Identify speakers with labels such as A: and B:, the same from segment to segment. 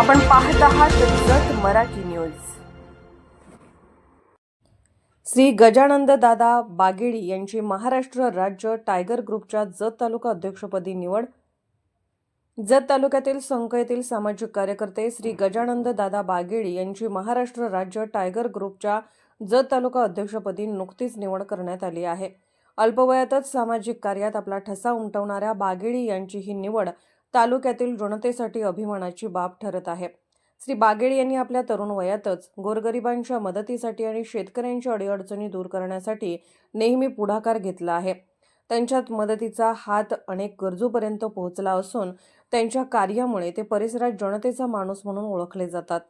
A: आपण पाहत आहात जत मराठी न्यूज. श्री गजानंद दादा बागेडी यांची महाराष्ट्र राज्य टायगर ग्रुपच्या जत तालुका अध्यक्षपदी निवड. जत तालुक्यातील संक येथील सामाजिक कार्यकर्ते श्री गजानंद दादा बागेडी यांची महाराष्ट्र राज्य टायगर ग्रुपच्या जत तालुका अध्यक्षपदी नुकतीच निवड करण्यात आली आहे. अल्पवयातच सामाजिक कार्यात आपला ठसा उमटवणाऱ्या बागेडी यांची ही निवड तालुक्यातील जनतेसाठी अभिमानाची बाब ठरत आहे. श्री बागेड यांनी आपल्या तरुण वयातच गोरगरिबांच्या मदतीसाठी आणि शेतकऱ्यांच्या अडीअडचणी दूर करण्यासाठी नेहमी पुढाकार घेतला आहे. त्यांच्यात मदतीचा हात अनेक गरजूपर्यंत पोहोचला असून त्यांच्या कार्यामुळे ते परिसरात जनतेचा माणूस म्हणून ओळखले जातात.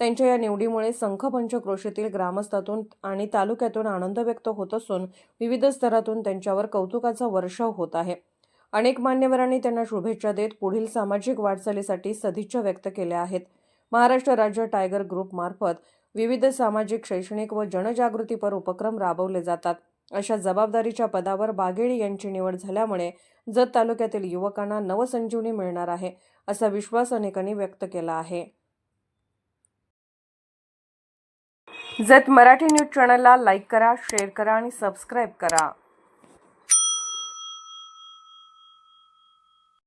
A: त्यांच्या या निवडीमुळे संख पंचक्रोशीतील ग्रामस्थातून आणि तालुक्यातून आनंद व्यक्त होत असून विविध स्तरातून त्यांच्यावर कौतुकाचा वर्षाव होत आहे. अनेक मान्यवरांनी त्यांना शुभेच्छा देत पुढील सामाजिक वाटचालीसाठी सदिच्छा व्यक्त केल्या आहेत. महाराष्ट्र राज्य टायगर ग्रुपमार्फत विविध सामाजिक शैक्षणिक व जनजागृतीपर उपक्रम राबवले जातात. अशा जबाबदारीच्या पदावर बागेडी यांची निवड झाल्यामुळे जत तालुक्यातील युवकांना नवसंजीवनी मिळणार आहे असा विश्वास अनेकांनी व्यक्त केला आहे. जत मराठी न्यूज चॅनलला लाईक करा शेअर करा आणि सबस्क्राईब करा.